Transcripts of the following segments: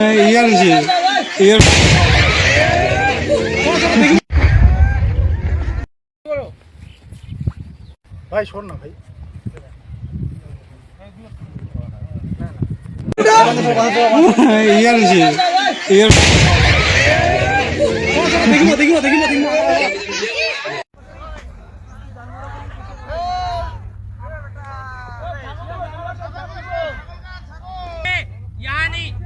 ইয়ার ইয়ার ভাই শোন না ভাই ইয়ার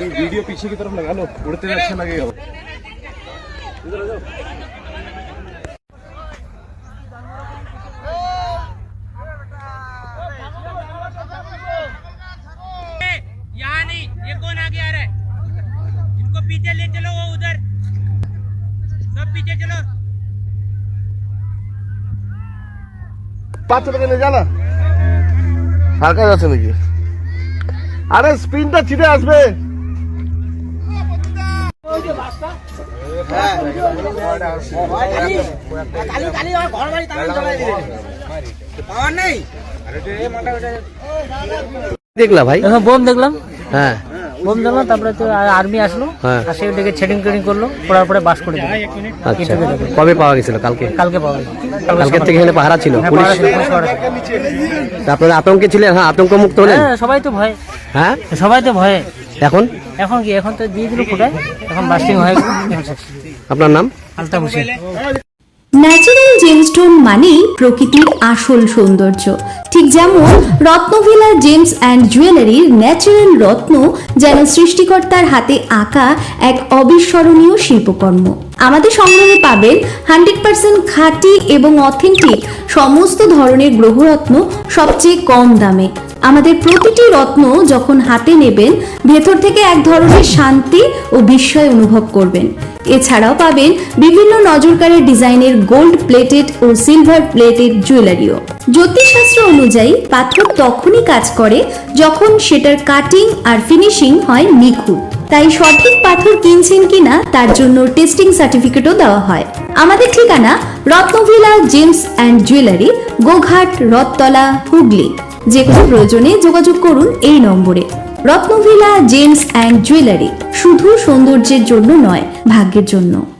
वीडियो पीछे की तरफ लगा लो उड़ते हुए अच्छा लगेगा यहाँ नहीं ये कौन आगे आ रहा है इनको पीछे ले चलो वो उधर सब पीछे चलो বাচ্চাটাকে নিয়ে যা না হালকা যাচ্ছে নাকি আরে স্পিনটা ছিটে আসবে দেখলা ভাই? এখন বোম দেখলাম। হ্যাঁ। বোম দেখলাম তারপরে তো আর্মি আসলো। হ্যাঁ। আসে ছেডিং টেডিং করল করার পরে বাস করে দিল। আচ্ছা। কবে পাওয়া গেছিল? কালকে? কালকে পাওয়া থেকে এখানে পাহারা ছিল? হ্যাঁ, পুলিশ? আতঙ্কে ছিলেন? হ্যাঁ আতঙ্ক মুক্ত হলেন? হ্যাঁ সবাই তো ভয়। হ্যাঁ? সবাই তো ভয়ে। এখন? এখন কি? এখন তো দিয়ে দিল ফুটায় এখন বাস্টিং হয়ে গেল। আপনার নাম? আলতা বসে ন্যাচারাল জেমস্টোন মানেই প্রকৃতির আসল সৌন্দর্য। ঠিক যেমন রত্নভিলা জেমস অ্যান্ড জুয়েলারির ন্যাচারাল রত্ন যেন সৃষ্টিকর্তার হাতে আঁকা এক অবিস্মরণীয় শিল্পকর্ম। আমাদের সংগ্রহে পাবেন হান্ড্রেড পার্সেন্ট খাঁটি এবং অথেন্টিক সমস্ত ধরনের গ্রহরত্ন সবচেয়ে কম দামে। আমাদের প্রতিটি রত্ন যখন হাতে নেবেন, ভেতর থেকে এক ধরনের শান্তি ও বিস্ময় অনুভব করবেন। এছাড়াও পাবেন বিভিন্ন নজরকারের ডিজাইনের গোল্ড প্লেটেড ও সিলভার প্লেটেড জুয়েলারিও। জ্যোতিষশাস্ত্র অনুযায়ী, পাথর তখনই কাজ করে যখন সেটার কাটিং আর ফিনিশিং হয় নিখুঁত। তাই সঠিক পাথর কিনছেন কিনা, তার জন্য টেস্টিং সার্টিফিকেটও দেওয়া হয়। আমাদের ঠিকানা Ratnavila gems and jewellery, Goghat, Rathtala, Hooghly. যে কোনো প্রয়োজনে যোগাযোগ করুন এই নম্বরে। রত্নভিলা, জেমস অ্যান্ড জুয়েলারি শুধু সৌন্দর্যের জন্য নয়, ভাগ্যের জন্য।